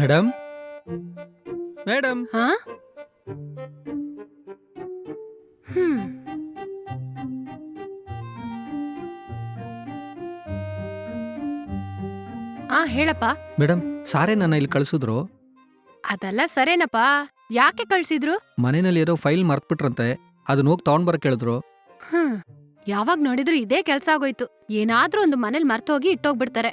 Madam madam ಹಾ? ಹ್ಮ್. ಆ ಹೇಳಪ್ಪ. ಮೇಡಮ್ ಸಾರೆ ನನ್ನ ಇಲ್ಲಿ ಕಳ್ಸಿದ್ರು. ಅದೆಲ್ಲ ಸರೇನಪ್ಪ. ಯಾಕೆ ಕಳ್ಸಿದ್ರು? ಮನೆಯಲ್ಲಿ ಏನೋ ಫೈಲ್ ಮರ್ತ್ಬಿಟ್ರಂತೆ. ಅದನ್ನ ಹೋಗಿ ತಗೊಂಡ್ ಬರಕ್ ಹೇಳಿದ್ರು. ಹ್ಮ್. ಯಾವಾಗ ನೋಡಿದ್ರು ಇದೇ ಕೆಲ್ಸ ಆಗೋಯ್ತು. ಏನಾದ್ರೂ ಒಂದು ಮನೇಲಿ ಮರ್ತೋಗಿ ಇಟ್ಟೋಗ್ಬಿಡ್ತಾರೆ.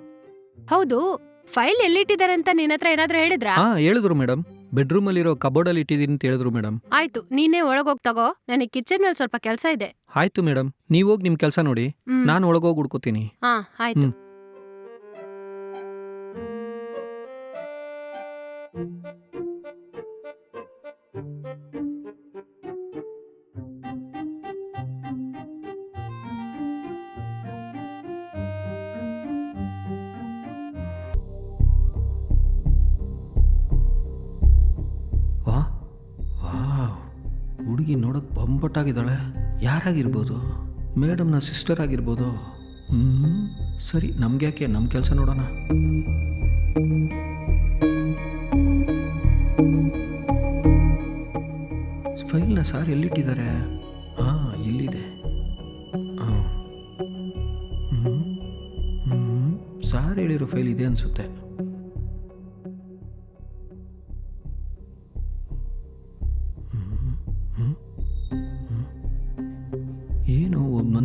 ಹೌದು ಫೈಲ್ ಎಲ್ಲಿಟ್ಟಿದ್ದಾರೆ ಅಂತ ನಿನ್ನ ಹತ್ರ ಏನಾದ್ರೂ ಹೇಳಿದ್ರಾ? ಹಾ ಹೇಳಿದ್ರು ಮೇಡಮ್ ಬೆಡ್ರೂಮ್ ಅಲ್ಲಿರೋ ಕಬೋರ್ಡ್ ಅಲ್ಲಿ ಇಟ್ಟಿದ್ದೀನಿ ಅಂತ ಹೇಳಿದ್ರು ಮೇಡಮ್ ಆಯ್ತು ನೀನೇ ಒಳಗೋಗ್ ತಗೋ. ನನಗೆ ಕಿಚನ್ನಲ್ಲಿ ಸ್ವಲ್ಪ ಕೆಲಸ ಇದೆ. ಆಯ್ತು ಮೇಡಮ್ ನೀವ್ ಹೋಗಿ ನಿಮ್ ಕೆಲಸ ನೋಡಿ. ಹ್ಮ್. ನಾನು ಒಳಗೋಗಿ ಹುಡ್ಕೋತೀನಿ. ಹಾ ಆಯ್ತು. ಹ್ಮ್. ಹುಡುಗಿ ನೋಡಕ್ ಬೊಂಬಟ್ಟಾಗಿದ್ದಾಳೆ. ಯಾರಾಗಿರ್ಬೋದು? ಮೇಡಮ್ನ ಸಿಸ್ಟರ್ ಆಗಿರ್ಬೋದು. ಹ್ಞೂ ಸರಿ ನಮ್ಗೆ ಯಾಕೆ ನಮ್ಮ ಕೆಲಸ ನೋಡೋಣ. ಫೈಲ್ನ ಸಾರ್ ಎಲ್ಲಿಟ್ಟಿದ್ದಾರೆ? ಹಾಂ ಇಲ್ಲಿದೆ. ಹಾಂ ಹ್ಞೂ ಹ್ಞೂ ಸಾರ್ ಹೇಳಿರೋ ಫೈಲ್ ಇದೆ ಅನಿಸುತ್ತೆ.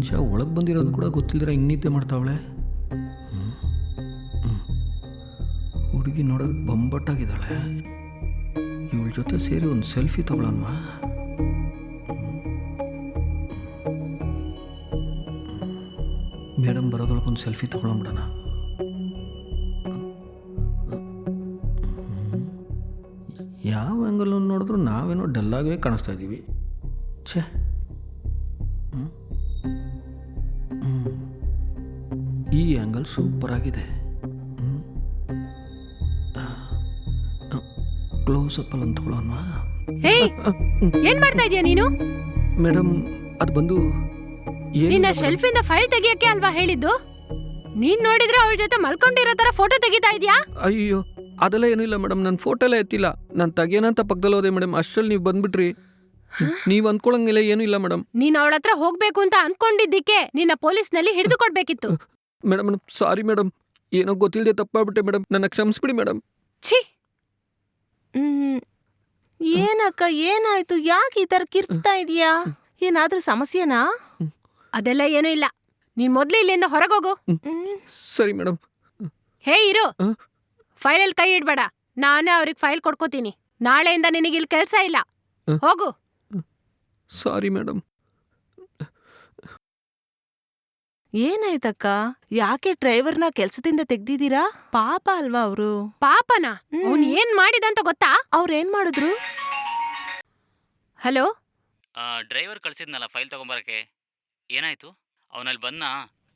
ಮನುಷ್ಯ ಒಳಗೆ ಬಂದಿರೋದು ಕೂಡ ಗೊತ್ತಿಲ್ಲದಿರ ಹಿಂಗೆ ನಿದ್ದೆ ಮಾಡ್ತಾವಳೆ ಹುಡುಗಿ ನೋಡೋದು ಬೊಂಬಟ್ಟಾಗಿದ್ದಾಳೆ. ಇವಳ ಜೊತೆ ಸೇರಿ ಒಂದು ಸೆಲ್ಫಿ ತಗೊಳನ್ವಾ? ಮೇಡಮ್ ಬರೋದೊಳಗೆ ಒಂದು ಸೆಲ್ಫಿ ತಗೊಳಂಬಿಡೋಣ ಯಾವ ಆ್ಯಂಗಲ್ ನೋಡಿದ್ರು ನಾವೇನೋ ಡಲ್ಲಾಗೇ ಕಾಣಿಸ್ತಾ ಇದ್ದೀವಿ ಛೇ. ಈ ಆ್ಯಂಗಲ್ ಸೂಪರ್ ಆಗಿದೆ. ಕ್ಲೋಸ್ ಅಪ್ ಅಲ್ಲಿ ತಗೊಳ್ಳೋಣ ಹೇಯ್ ಏನ್ ಮಾಡ್ತಾ ಇದೀಯ ನೀನು? ಮೇಡಮ್ ಅದು ಬಂದು ನಿನ್ನ ಶೆಲ್ಫ್ madam. ಶೆಲ್ಫಿಂದ ಫೈಲ್ ತೆಗಿಯಕ್ಕೆ ಅಲ್ವಾ ಹೇಳಿದ್ದು? ನೀನ್ ನೋಡಿದ್ರೆ ಅವಳ ಜೊತೆ ಮಲ್ಕೊಂಡಿರೋ ತರ ಫೋಟೋ ತೆಗಿತಾ ಇದೀಯಾ? ಅಯ್ಯೋ ಅದೆಲ್ಲ ಏನಿಲ್ಲ ಮೇಡಮ್ ನನ್ನ ಫೋಟೋ ಎಲ್ಲ ಎತ್ತಿಲ್ಲ. ನಾನು ತೆಗಿಯೋಣಂತ ಪಕ್ಕದಲ್ಲಿ ಹೋದೆ ಮೇಡಮ್ ಅಷ್ಟರಲ್ಲಿ ನೀವು ಬಂದ್ಬಿಟ್ರಿ. ನೀವು ಅಂದ್ಕೊಳಂಗಿಲ್ಲ ಏನೂ ಇಲ್ಲ ಮೇಡಮ್ ನೀನು ಅವಳ ಹತ್ರ ಹೋಗ್ಬೇಕು ಅಂತ ಅನ್ಕೊಂಡಿದ್ದಕ್ಕೆ ನಿನ್ನ ಪೊಲೀಸ್ನಲ್ಲಿ ಹಿಡಿದು ಕೊಡ್ಬೇಕಿತ್ತು. ಮೇಡಮ್ ಸಾರಿ ಮೇಡಮ್ ಏನೋ ಗೊತ್ತಿಲ್ಲದೆ ತಪ್ಪಾಗ್ಬಿಟ್ಟೆ ಮೇಡಮ್ ನನ್ನ ಕ್ಷಮಿಸ್ಬಿಡಿ ಮೇಡಮ್ ಛೀ! ಹ್ಮ್. ಏನಕ್ಕ ಏನಾಯ್ತು? ಯಾಕೆ ಈ ತರ ಕಿರ್ಚ್ತಾ ಇದೀಯಾ? ಏನಾದ್ರೂ ಸಮಸ್ಯೆನಾ? ಅದೆಲ್ಲ ಏನೂ ಇಲ್ಲ. ನೀನ್ ಮೊದ್ಲು ಇಲ್ಲಿಂದ ಹೊರಗೋಗು. ಹ್ಮ್. ಸರಿ ಮೇಡಮ್ ಹೇ ಇರು. ಆ? ಫೈಲಲ್ಲಿ ಕೈ ಇಡ್ಬೇಡ. ನಾನೇ ಅವ್ರಿಗೆ ಫೈಲ್ ಕೊಡ್ಕೋತೀನಿ. ನಾಳೆಯಿಂದ ನಿನಗೆ ಇಲ್ಲಿ ಕೆಲಸ ಇಲ್ಲ. ಆ? ಹೋಗು. ಸಾರಿ ಮೇಡಮ್ ಏನಾಯ್ತಕ್ಕ? ಯಾಕೆ ಡ್ರೈವರ್ನ ಕೆಲ್ಸದಿಂದ ತೆಗ್ದಿದ್ದೀರಾ? ಪಾಪ ಅಲ್ವಾ ಅವ್ರು? ಪಾಪನ? ಅವ್ನು ಏನ್ ಮಾಡಿದಂತ ಗೊತ್ತಾ? ಅವ್ರೇನ್ ಮಾಡಿದ್ರು? ಹಲೋ? ಆ, ಡ್ರೈವರ್ ಕಳ್ಸಿದ್ನಲ್ಲ ಫೈಲ್ ತಗೊಂಬರಕ್ಕೆ. ಏನಾಯ್ತು? ಅವನಲ್ಲಿ ಬಂದ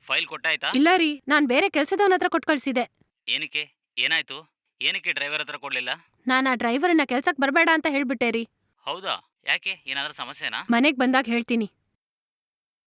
ಫೈಲ್ ಕೊಟ್ಟಾಯ್ತಾ? ಇಲ್ಲ ರೀ ನಾನ್ ಬೇರೆ ಕೆಲ್ಸದವನ ಹತ್ರ ಕೊಟ್ ಕಳ್ಸಿದೆ. ಏನಕ್ಕೆ? ಏನಾಯ್ತು? ಏನಕ್ಕೆ ಡ್ರೈವರ್ ಹತ್ರ ಕೊಡ್ಲಿಲ್ಲ? ನಾನ್ ಆ ಡ್ರೈವರ್ನ ಕೆಲ್ಸಕ್ ಬರ್ಬೇಡ ಅಂತ ಹೇಳ್ಬಿಟ್ಟೆ ರೀ. ಹೌದಾ? ಯಾಕೆ? ಏನಾದ್ರೂ ಸಮಸ್ಯೆನಾ? ಮನೆಗ್ ಬಂದಾಗ ಹೇಳ್ತೀನಿ.